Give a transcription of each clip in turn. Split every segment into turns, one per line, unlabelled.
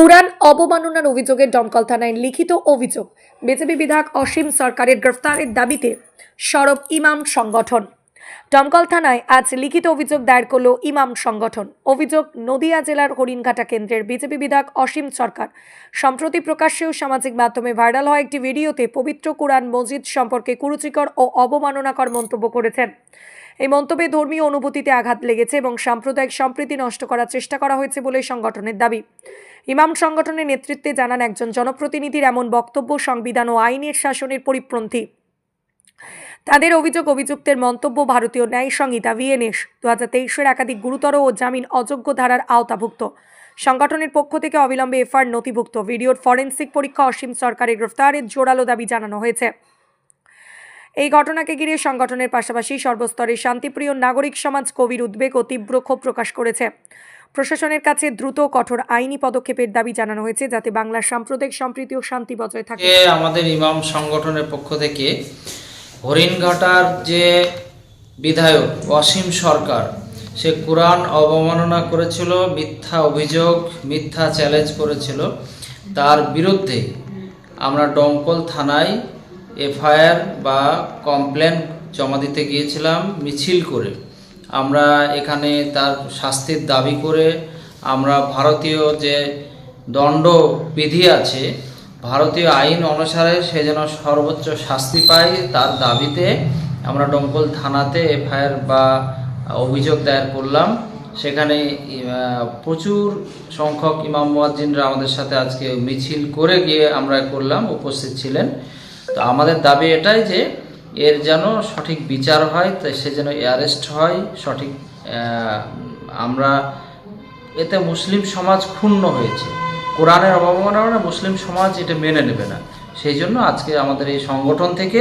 কুরআন অবমাননার অভিযোগে দমকল থানায় লিখিত অভিযোগ। বিজেপি বিধায়ক অসীম সরকারের গ্রেফতারের দাবিতে সরব ইমাম সংগঠন। দমকল থানায় আজ লিখিত অভিযোগ দায়ের করল ইমাম সংগঠন। অভিযোগ, নদিয়া জেলার হরিণঘাটা কেন্দ্রের বিজেপি বিধায়ক অসীম সরকার। সম্প্রতি প্রকাশ্যেও সামাজিক মাধ্যমে ভাইরাল হয় একটি ভিডিওতে পবিত্র কুরআন মসজিদ সম্পর্কে কুরুচিকর ও অবমাননাকর মন্তব্য করেছেন। এই মন্তব্যে ধর্মীয় অনুভূতিতে আঘাত লেগেছে এবং সাম্প্রদায়িক সম্প্রীতি নষ্ট করার চেষ্টা করা হয়েছে বলে সংগঠনের দাবি। ইমাম সংগঠনের নেতৃত্বে জানান একজন জনপ্রতিনিধির এমন বক্তব্য সংবিধান ও আইনের শাসনের পরিপন্থী। তাদের অভিযোগ, অভিযুক্তের মন্তব্য ভারতীয় ন্যায় সংহিতা, ভিএনএস। দু হাজার তেইশের একাধিক গুরুতর ও জামিন অযোগ্য ধারার আওতাভুক্ত। সংগঠনের পক্ষ থেকে অবিলম্বে এফআর নথিভুক্ত। ভিডিওর ফরেন্সিক পরীক্ষা অসীম সরকারের গ্রেফতারের জোরালো দাবি জানানো হয়েছে। এই ঘটনাকে ঘিরে সংগঠনের পাশাপাশি সর্বস্তরের শান্তিপ্রিয় নাগরিক সমাজ কবির উদ্বেগ ও তীব্র ক্ষোভ প্রকাশ করেছে। প্রশাসনের কাছে দ্রুত কঠোর আইনি পদক্ষেপের দাবি জানানো হয়েছে, যাতে বাংলার সাম্প্রদায়িক সম্প্রীতি ও শান্তি বজায় থাকে।
আমাদের ইমাম সংগঠনের পক্ষ থেকে হরিণঘাটার যে বিধায়ক অসীম সরকার, সে কোরআন অবমাননা করেছিল, মিথ্যা অভিযোগ, মিথ্যা চ্যালেঞ্জ করেছিল। তার বিরুদ্ধে আমরা ডমকল থানায় এফআইআর বা কমপ্লেন জমা দিতে গিয়েছিলাম মিছিল করে। আমরা এখানে তার শাস্তির দাবি করে আমরা ভারতীয় যে দণ্ডবিধি আছে ভারতীয় আইন অনুসারে সে যেন সর্বোচ্চ শাস্তি পায়, তার দাবিতে আমরা ডমকল থানাতে এফআইআর বা অভিযোগ দায়ের করলাম। সেখানে প্রচুর সংখ্যক ইমাম মুয়াজ্জিনরা আমাদের সাথে আজকে মিছিল করে গিয়ে আমরা করলাম, উপস্থিত ছিলেন। তো আমাদের দাবি এটাই যে, এর যেন সঠিক বিচার হয় তাই সে যেন অ্যারেস্ট হয়, সঠিক আমরা, এতে মুসলিম সমাজ ক্ষুণ্ণ হয়েছে। কোরআনের অবমাননা মুসলিম সমাজ এটা মেনে নেবে না। সেই জন্য আজকে আমাদের এই সংগঠন থেকে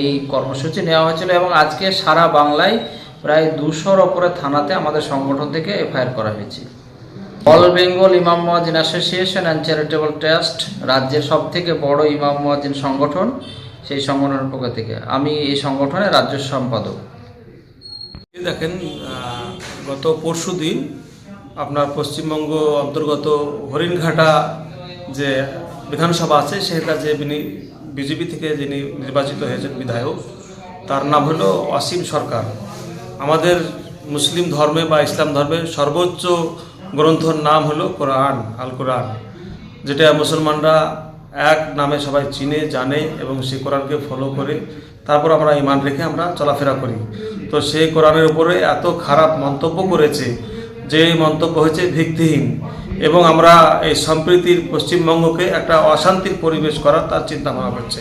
এই কর্মসূচি নেওয়া হয়েছিল এবং আজকে সারা বাংলায় প্রায় দুশোর ওপরে থানাতে আমাদের সংগঠন থেকে এফআইআর করা হয়েছে। অল বেঙ্গল ইমাম মুয়াজ্জিন অ্যাসোসিয়েশন অ্যান্ড চ্যারিটেবল ট্রাস্ট রাজ্যের সব থেকে বড় ইমাম মুয়াজ্জিন সংগঠন সেই সংগঠনের পক্ষ থেকে। আমি এই সংগঠনের রাজ্য সম্পাদক।
দেখেন গত পরশু দিন আপনার পশ্চিমবঙ্গ অন্তর্গত হরিণঘাটা যে বিধানসভা আছে, সেটা যে বিজেপি থেকে যিনি নির্বাচিত হয়েছেন বিধায়ক, তার নাম হলো অসীম সরকার। আমাদের মুসলিম ধর্মে বা ইসলাম ধর্মে সর্বোচ্চ গ্রন্থর নাম হলো কোরআন, আল কোরআন, যেটা মুসলমানরা এক নামে সবাই চিনে, জানে এবং সেই কোরআনকে ফলো করে, তারপর আমরা ইমান রেখে আমরা চলাফেরা করি। তো সেই কোরআনের উপরে এত খারাপ মন্তব্য করেছে যে মন্তব্য হয়েছে ভিত্তিহীন এবং আমরা এই সম্প্রীতির পশ্চিমবঙ্গকে একটা অশান্তির পরিবেশ করার তার চিন্তা ভাবনা করছে।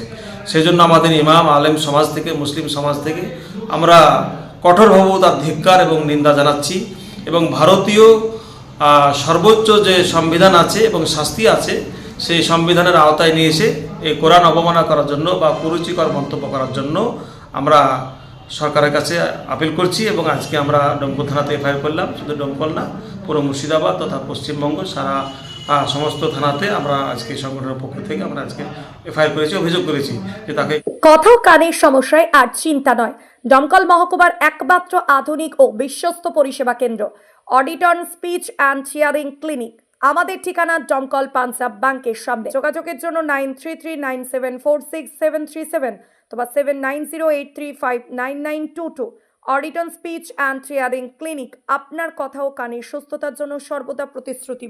সেই জন্য আমাদের ইমাম, আলেম সমাজ থেকে, মুসলিম সমাজ থেকে আমরা কঠোরভাবে তার ধিক্কার এবং নিন্দা জানাচ্ছি এবং ভারতীয় সর্বোচ্চ যে সংবিধান আছে এবং শাস্তি আছে, সেই সংবিধানের আওতায় নিয়ে এসে এই কোরআন অবমাননা করার জন্য বা কুরুচিকর মন্তব্য করার জন্য আমরা সরকারের কাছে আপিল করছি এবং আজকে আমরা ডমকল থানাতে এফআইআর করলাম। শুধু ডমকল না, পুরো মুর্শিদাবাদ তথা পশ্চিমবঙ্গ, সারা সমস্ত থানাতে আমরা আজকে সংগঠনের পক্ষ থেকে আমরা আজকে এফআইআর করেছি, অভিযোগ করেছি যে তাকে
কথাও কানের সমস্যায় আর চিন্তা নয়। দমকল মহকুমার একমাত্র আধুনিক ও বিশ্বস্ত পরিষেবা কেন্দ্র Auditon speech and hearing clinic. আমাদের ঠিকানা দমকল পাঞ্জাব ব্যাংকের সামনে। যোগাযোগের জন্য nine three three nine seven four six seven three seven. অথবা seven nine zero eight three five nine nine two two Auditon speech and hearing clinic আপনার কথা ও কানের সুস্থতার জন্য সর্বদা প্রতিশ্রুতি